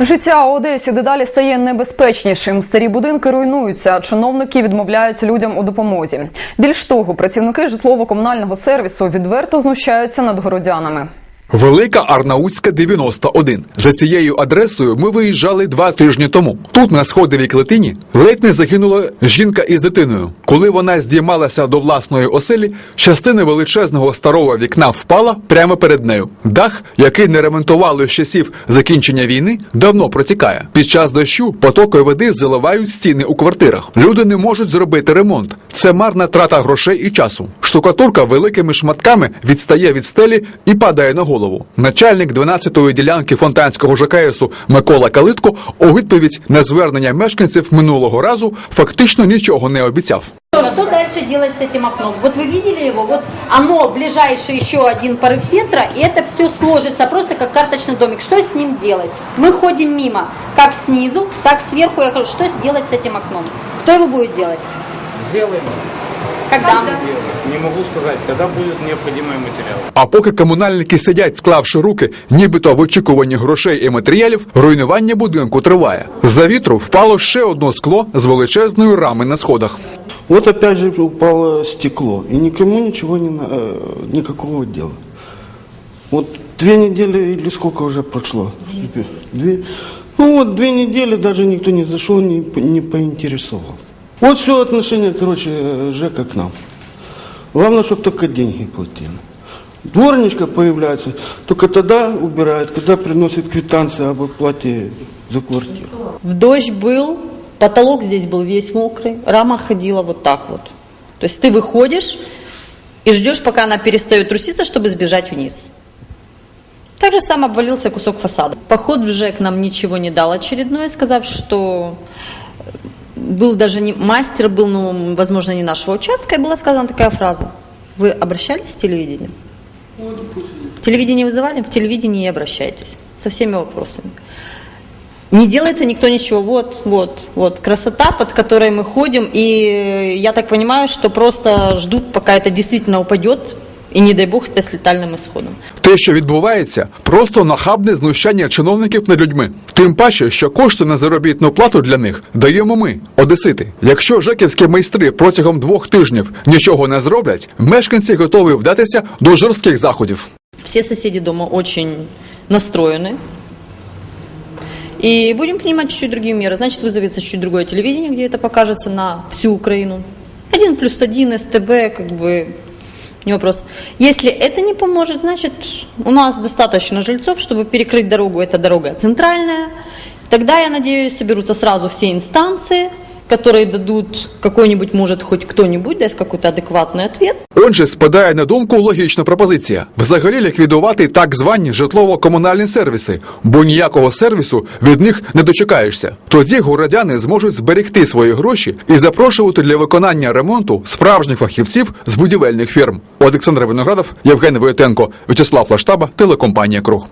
Життя у Одесі дедалі стає небезпечнішим. Старі будинки руйнуються, а чиновники відмовляють людям у допомозі. Більш того, працівники житлово-комунального сервісу відверто знущаються над городянами. Велика Арнаутська 91. За цією адресою ми виїжджали два тижні тому. Тут на сходовій клетині ледь не загинула жінка із дитиною. Коли вона здіймалася до власної оселі, частина величезного старого вікна впала прямо перед нею. Дах, який не ремонтували з часів закінчення війни, давно протікає. Під час дощу потоки води заливають стіни у квартирах. Люди не можуть зробити ремонт. Це марна трата грошей і часу. Штукатурка великими шматками відстає від стелі і падає на голову Начальник 12-ї ділянки фонтанського ЖКСу Микола Калитко у відповідь на звернення мешканців минулого разу фактично нічого не обіцяв. Что дальше делать с этим окном? Вот вы видели его, вот оно, ближайший еще один порыв ветра, и это все сложится просто как карточный домик. Что с ним делать? Мы ходим мимо, как снизу, так сверху. Я говорю, что делать с этим окном? Кто его будет делать? Сделаем. Когда? Не могу сказать, когда будут необходимые материалы. А поки комунальники сидять, склавши руки, нібито в очікуванні грошей і матеріалів, руйнування будинку триває. За вітру впало ще одно скло з величезної рами на сходах. Вот опять же упало стекло, и никому ничего не, на- э, никакого дела. Вот две недели или сколько уже прошло? Две. Ну вот две недели даже никто не зашел, не, по- не поинтересовал. Вот все отношение, короче, ЖЭКа к нам. Главное, чтобы только деньги платили. Дворничка появляется, только тогда убирает, когда приносит квитанции об оплате за квартиру. В дождь был, потолок здесь был весь мокрый, рама ходила вот так вот. То есть ты выходишь и ждешь, пока она перестает труситься, чтобы сбежать вниз. Так же сам обвалился кусок фасада. Поход в ЖЭК нам ничего не дал очередной, сказав, что был даже не мастер, был, ну, возможно, не нашего участка, и была сказана такая фраза. Вы обращались в телевидение? В телевидении вызывали? В телевидении и обращайтесь со всеми вопросами. Не делается никто ничего. Вот, вот, вот. Красота, под которой мы ходим. И я так понимаю, что просто ждут, пока это действительно упадет. И не дай бог это с летальным исходом. Те, що відбувається, просто нахабне знущання чиновників над людьми. Тим паче, що кошти на заробітну плату для них даємо ми, одесити. Якщо жеківські майстри протягом двох тижнів нічого не зроблять, мешканці готові вдатися до жорстких заходів. Все соседи дома очень настроены. И будем принимать чуть-чуть другие меры. Значит, вызовется чуть другое телевидение, где это покажется на всю Украину. Один плюс один, СТБ, как бы не вопрос. Если это не поможет, значит, у нас достаточно жильцов, чтобы перекрыть дорогу. Эта дорога центральная. Тогда, я надеюсь, соберутся сразу все инстанции, которые дадут какой-нибудь, может, хоть кто-нибудь даст какой-то адекватный ответ. Отже, спадає на думку логічна пропозиція: взагалі ліквідувати так звані житлово-комунальні сервіси, бо ніякого сервісу від них не дочекаєшся. Тоді городяни зможуть зберегти свої гроші і запрошувати для виконання ремонту справжніх фахівців з будівельних фірм. Олександр Виноградов, Євген Воєтенко, В'ячеслав Лаштаба, телекомпанія Круг.